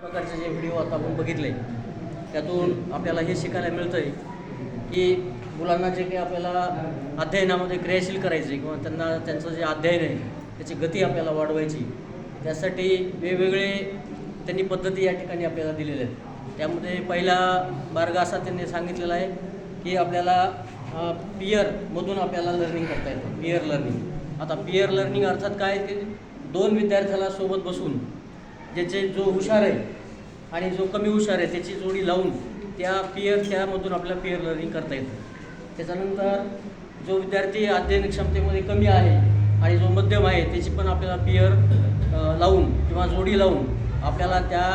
प्रकारचे जे व्हिडिओ आता आपण बघितले त्यातून आपल्याला हे शिकायला मिळतं आहे की मुलांना जे काही आपल्याला अध्ययनामध्ये क्रियाशील करायचे किंवा त्यांना त्यांचं जे अध्ययन आहे त्याची गती आपल्याला वाढवायची त्यासाठी वेगवेगळे त्यांनी पद्धती या ठिकाणी आपल्याला दिलेल्या आहेत. त्यामध्ये पहिला मार्ग असा त्यांनी सांगितलेला आहे की आपल्याला पियरमधून आपल्याला लर्निंग करता येतं पियर लर्निंग आता पियर लर्निंग अर्थात काय? की दोन विद्यार्थ्याला सोबत बसून ज्याचे जो हुशार आहे आणि जो कमी हुशार आहे त्याची जोडी लावून त्या पियर त्यामधून आपल्याला पियर लर्निंग करता येतं. त्याच्यानंतर जो विद्यार्थी अध्ययन क्षमतेमध्ये कमी आहे आणि जो मध्यम आहे त्याची पण आपल्याला पियर लावून किंवा जोडी लावून आपल्याला त्या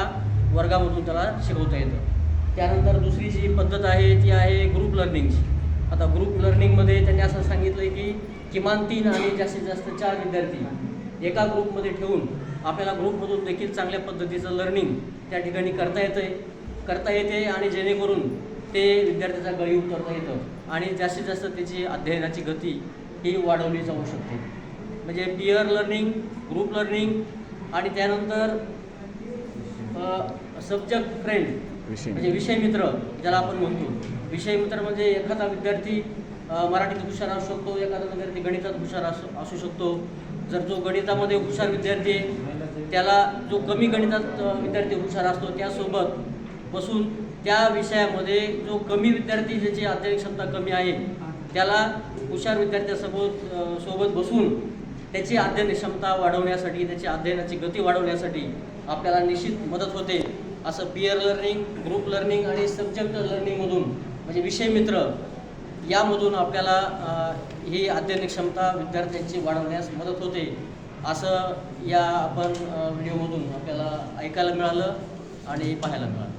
वर्गामधून त्याला शिकवता येतं. त्यानंतर दुसरी जी पद्धत आहे ती आहे ग्रुप लर्निंगची आता ग्रुप लर्निंगमध्ये त्यांनी असं सांगितलं आहे की किमान तीन आणि जास्तीत जास्त चार विद्यार्थी एका ग्रुपमध्ये ठेवून आपल्याला ग्रुपमधून देखील चांगल्या पद्धतीचं लर्निंग त्या ठिकाणी करता येतं आहे करता येते आणि जेणेकरून ते विद्यार्थ्याचा गळी उतरता येतं आणि जास्तीत जास्त त्याची अध्ययनाची गती ही वाढवली जाऊ शकते. म्हणजे पियर लर्निंग ग्रुप लर्निंग आणि त्यानंतर सब्जेक्ट फ्रेंड म्हणजे विषय मित्र ज्याला आपण म्हणतो. विषय मित्र म्हणजे एखादा विद्यार्थी मराठीत हुशार असू शकतो एखादा विद्यार्थी गणितात हुशार असू असू शकतो. जर जो गणितामध्ये हुशार विद्यार्थी आहे त्याला जो कमी गणितात विद्यार्थी हुशार असतो त्यासोबत बसून त्या विषयामध्ये जो कमी विद्यार्थी ज्याची अध्ययन क्षमता कमी आहे त्याला हुशार विद्यार्थ्यासोबत सोबत बसून त्याची अध्ययन क्षमता वाढवण्यासाठी त्याची अध्ययनाची गती वाढवण्यासाठी आपल्याला निश्चित मदत होते असं पियर लर्निंग ग्रुप लर्निंग आणि सब्जेक्ट लर्निंगमधून म्हणजे विषय मित्र यामधून आपल्याला ही अध्ययन क्षमता विद्यार्थ्यांची वाढवण्यास मदत होते. असं या आपण व्हिडिओमधून आपल्याला ऐकायला मिळालं आणि पाहायला मिळालं.